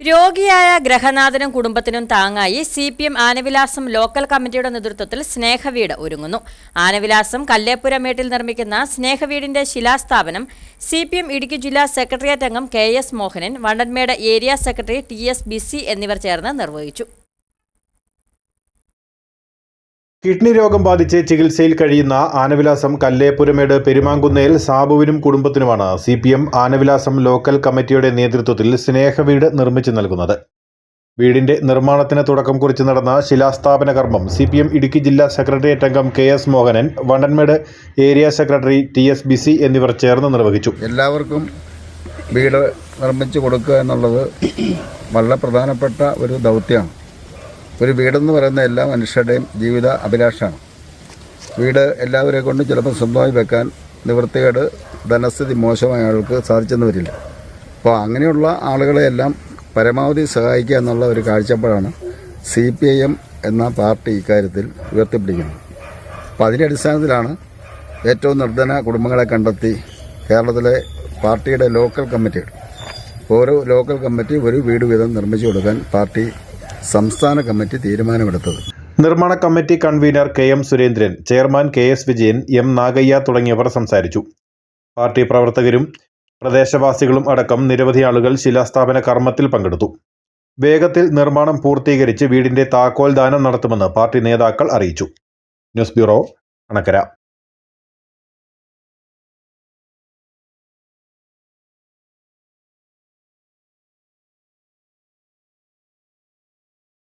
രോഗിയായ ഗ്രഹനാഥനും കുടുംബത്തിനും താങ്ങായി C P M Anavilasam local കമ്മിറ്റിയുടെ നേതൃത്വത്തിൽ സ്നേഹവീട് ഒരുങ്ങുന്നു. ആനവിലാസം കല്ലേപ്പുരമേട്ടിൽ നിർമ്മിക്കുന്ന സ്നേഹവീടിന്റെ ശിലാസ്ഥാപനം സി പി എം ഇടുക്കി ജില്ലാ സെക്രട്ടേറിയറ്റ് അംഗം K S Mohanan Vandanmedu area secretary T S Bisi എന്നിവർ ചേർന്ന് നിർവഹിച്ചു. കിഡ്നി രോഗം ബാധിച്ച് ചികിത്സയിൽ കഴിയുന്ന ആനവിലാസം കല്ലേപ്പുരമേട് പെരുമാങ്കുന്നേൽ സാബുവിനും കുടുംബത്തിനുമാണ് C P M Anavilasam local കമ്മിറ്റിയുടെ നേതൃത്വത്തിൽ സ്നേഹവീട് നിർമ്മിച്ചു നൽകുന്നത്. വീടിന്റെ നിർമ്മാണത്തിന് തുടക്കം കുറിച്ച് നടന്ന ശിലാസ്ഥാപന കർമ്മം സി പി എം ഇടുക്കി ജില്ലാ സെക്രട്ടേറിയറ്റ് അംഗം K S Mohanan Vandanmedu area secretary T S Bisi എന്നിവർ ചേർന്ന് നിർവഹിച്ചു. എല്ലാവർക്കും വീട് നിർമ്മിച്ചു കൊടുക്കുക എന്നുള്ളത് വളരെ പ്രധാനപ്പെട്ട ഒരു ദൗത്യമാണ്. ഒരു വീടെന്ന് പറയുന്ന എല്ലാ മനുഷ്യരുടെയും ജീവിത അഭിലാഷമാണ് വീട് എല്ലാവരെ കൊണ്ടും ചിലപ്പോൾ സ്വന്തമായി വെക്കാൻ നിവൃത്തികേട് ധനസ്ഥിതി മോശമായ ആൾക്ക് സാധിച്ചെന്ന് വരില്ല. അപ്പോൾ അങ്ങനെയുള്ള ആളുകളെയെല്ലാം പരമാവധി സഹായിക്കുക എന്നുള്ള ഒരു കാഴ്ചപ്പാടാണ് സി പി ഐ എം എന്ന പാർട്ടി ഇക്കാര്യത്തിൽ ഉയർത്തിപ്പിടിക്കുന്നത്. അപ്പോൾ അതിന്റെ അടിസ്ഥാനത്തിലാണ് ഏറ്റവും നിർധന കുടുംബങ്ങളെ കണ്ടെത്തി കേരളത്തിലെ പാർട്ടിയുടെ ലോക്കൽ കമ്മിറ്റികൾ. ഓരോ ലോക്കൽ കമ്മിറ്റി ഒരു വീട് വീതം നിർമ്മിച്ചു കൊടുക്കാൻ പാർട്ടി സംസ്ഥാന കമ്മിറ്റി തീരുമാനമെടുത്തത്. നിർമ്മാണ committee convener K M Surendran chairman K S Vijayan M Nagayya തുടങ്ങിയവർ സംസാരിച്ചു. പാർട്ടി പ്രവർത്തകരും പ്രദേശവാസികളും അടക്കം നിരവധി ആളുകൾ ശിലാസ്ഥാപന കർമ്മത്തിൽ പങ്കെടുത്തു. വേഗത്തിൽ നിർമ്മാണം പൂർത്തീകരിച്ച് വീടിന്റെ താക്കോൽ ദാനം നടത്തുമെന്ന് പാർട്ടി നേതാക്കൾ അറിയിച്ചു. News bureau Anakkara